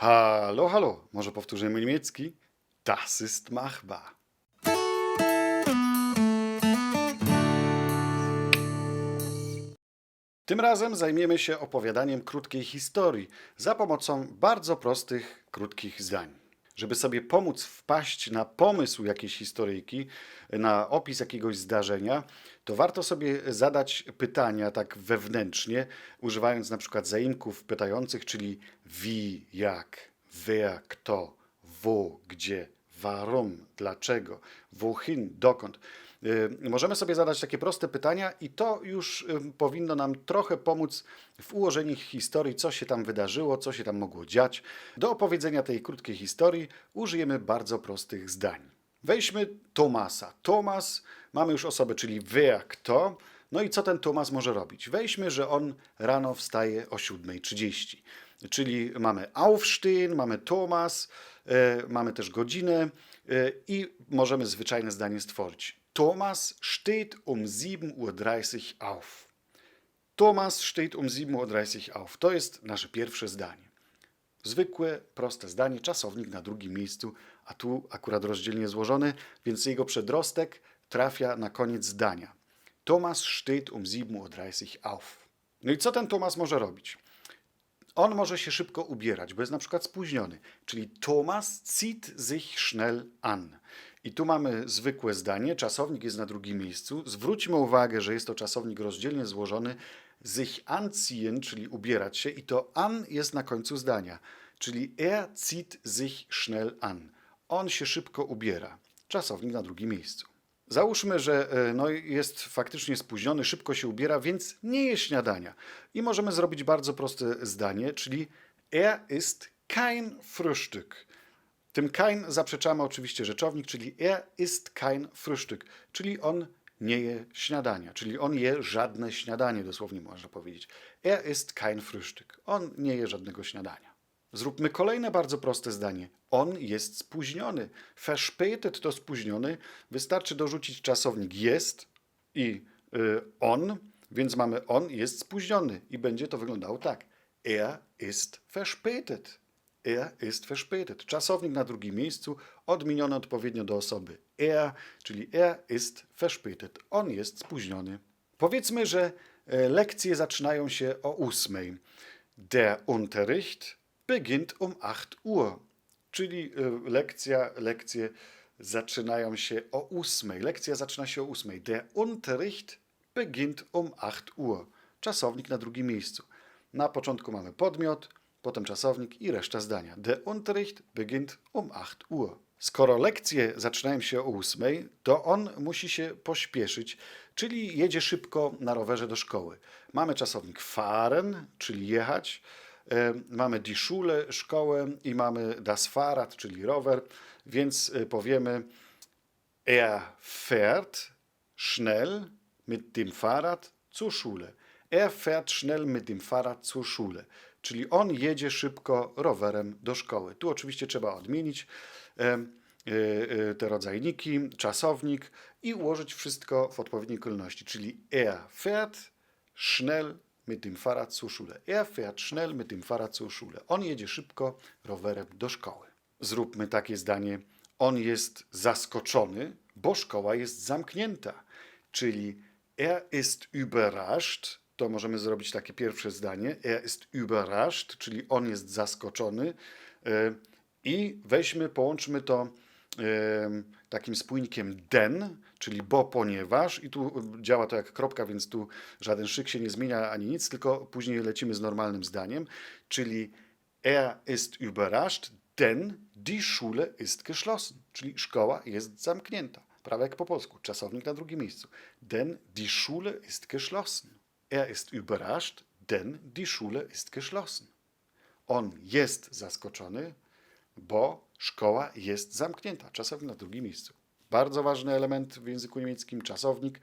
Hallo, hallo. Może powtórzymy niemiecki? Das ist machbar. Tym razem zajmiemy się opowiadaniem krótkiej historii za pomocą bardzo prostych, krótkich zdań. Żeby sobie pomóc wpaść na pomysł jakiejś historyjki, na opis jakiegoś zdarzenia, to warto sobie zadać pytania tak wewnętrznie, używając na przykład zaimków pytających, czyli wie, jak, wer, kto, wo, gdzie, warum, dlaczego, wohin, dokąd. Y, Możemy sobie zadać takie proste pytania, i to już y, powinno nam trochę pomóc w ułożeniu historii, co się tam wydarzyło, co się tam mogło dziać. Do opowiedzenia tej krótkiej historii użyjemy bardzo prostych zdań. Weźmy Tomasa. Tomas, mamy już osobę, czyli wer, kto. No i co ten Tomas może robić? Weźmy, że on rano wstaje o 7.30. Czyli mamy Aufstehen, mamy Thomas, e, mamy też godzinę e, i możemy zwyczajne zdanie stworzyć. Thomas steht um 7.30 Uhr auf. Thomas steht um 7.30 Uhr auf. To jest nasze pierwsze zdanie. Zwykłe, proste zdanie, czasownik na drugim miejscu, a tu akurat rozdzielnie złożony, więc jego przedrostek trafia na koniec zdania. Thomas steht um 7.30 Uhr auf. No i co ten Thomas może robić? On może się szybko ubierać, bo jest na przykład spóźniony. Czyli Thomas zieht sich schnell an. I tu mamy zwykłe zdanie, czasownik jest na drugim miejscu. Zwróćmy uwagę, że jest to czasownik rozdzielnie złożony. Sich anziehen, czyli ubierać się, i to an jest na końcu zdania. Czyli er zieht sich schnell an. On się szybko ubiera. Czasownik na drugim miejscu. Załóżmy, że e, no, jest faktycznie spóźniony, szybko się ubiera, więc nie je śniadania. I możemy zrobić bardzo proste zdanie, czyli er ist kein Frühstück. Tym kein zaprzeczamy oczywiście rzeczownik, czyli er ist kein Frühstück, czyli on nie je śniadania, czyli on je żadne śniadanie, dosłownie można powiedzieć. Er ist kein Frühstück. On nie je żadnego śniadania. Zróbmy kolejne bardzo proste zdanie. On jest spóźniony. Verspätet to spóźniony. Wystarczy dorzucić czasownik jest i y, on, więc mamy on jest spóźniony i będzie to wyglądało tak. Er ist verspätet. Er ist verspätet. Czasownik na drugim miejscu, odmieniony odpowiednio do osoby er, czyli er ist verspätet. On jest spóźniony. Powiedzmy, że e, lekcje zaczynają się o ósmej. Der Unterricht beginnt um 8 Uhr. Czyli e, lekcja, lekcje zaczynają się o ósmej. Lekcja zaczyna się o ósmej. Der Unterricht beginnt um 8 Uhr. Czasownik na drugim miejscu. Na początku mamy podmiot, potem czasownik i reszta zdania. Der Unterricht beginnt um 8 Uhr. Skoro lekcje zaczynają się o ósmej, to on musi się pośpieszyć, czyli jedzie szybko na rowerze do szkoły. Mamy czasownik fahren, czyli jechać, mamy die Schule, szkołę i mamy das Fahrrad, czyli rower, więc e, powiemy er fährt schnell mit dem Fahrrad zur Schule. Er fährt schnell mit dem Fahrrad zur Schule. Czyli on jedzie szybko rowerem do szkoły. Tu oczywiście trzeba odmienić e, e, e, te rodzajniki, czasownik i ułożyć wszystko w odpowiedniej kolejności. Czyli er fährt schnell mit dem Fahrrad zur Schule. Er fährt schnell mit dem Fahrrad zur Schule. On jedzie szybko rowerem do szkoły. Zróbmy takie zdanie. On jest zaskoczony, bo szkoła jest zamknięta. Czyli er ist überrascht. To możemy zrobić takie pierwsze zdanie. Er ist überrascht, czyli on jest zaskoczony. E, I weźmy, połączmy to takim spójnikiem den, czyli bo ponieważ, i tu działa to jak kropka, więc tu żaden szyk się nie zmienia ani nic, tylko później lecimy z normalnym zdaniem, czyli er ist überrascht, denn die Schule ist geschlossen, czyli szkoła jest zamknięta. Prawie jak po polsku, czasownik na drugim miejscu. Denn die Schule ist geschlossen. Er ist überrascht, denn die Schule ist geschlossen. On jest zaskoczony, bo szkoła jest zamknięta. Czasownik na drugim miejscu. Bardzo ważny element w języku niemieckim, czasownik.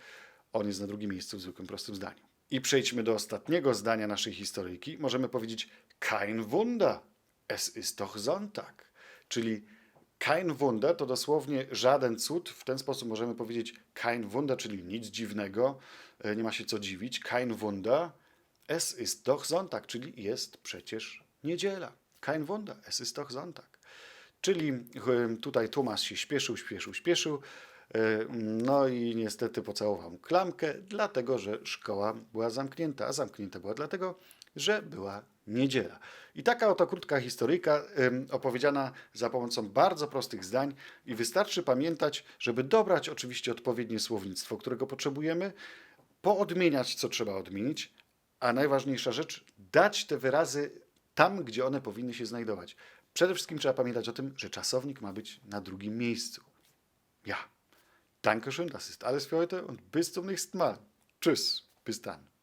On jest na drugim miejscu w zwykłym prostym zdaniu. I przejdźmy do ostatniego zdania naszej historyjki. Możemy powiedzieć kein Wunder, es ist doch Sonntag. Czyli kein Wunder to dosłownie żaden cud. W ten sposób możemy powiedzieć kein Wunder, czyli nic dziwnego, e, nie ma się co dziwić. Kein Wunder, es ist doch Sonntag, czyli jest przecież niedziela. Kein Wunder, es ist doch Sonntag. Czyli tutaj Thomas się śpieszył, śpieszył, śpieszył. e, No i niestety pocałował klamkę, dlatego że szkoła była zamknięta, a zamknięta była dlatego, że była niedziela. I taka oto krótka historyjka opowiedziana za pomocą bardzo prostych zdań i wystarczy pamiętać, żeby dobrać oczywiście odpowiednie słownictwo, którego potrzebujemy, poodmieniać, co trzeba odmienić, a najważniejsza rzecz, dać te wyrazy tam, gdzie one powinny się znajdować. Przede wszystkim trzeba pamiętać o tym, że czasownik ma być na drugim miejscu. Ja. Dankeschön, das ist alles für heute und bis zum nächsten Mal. Tschüss, bis dann.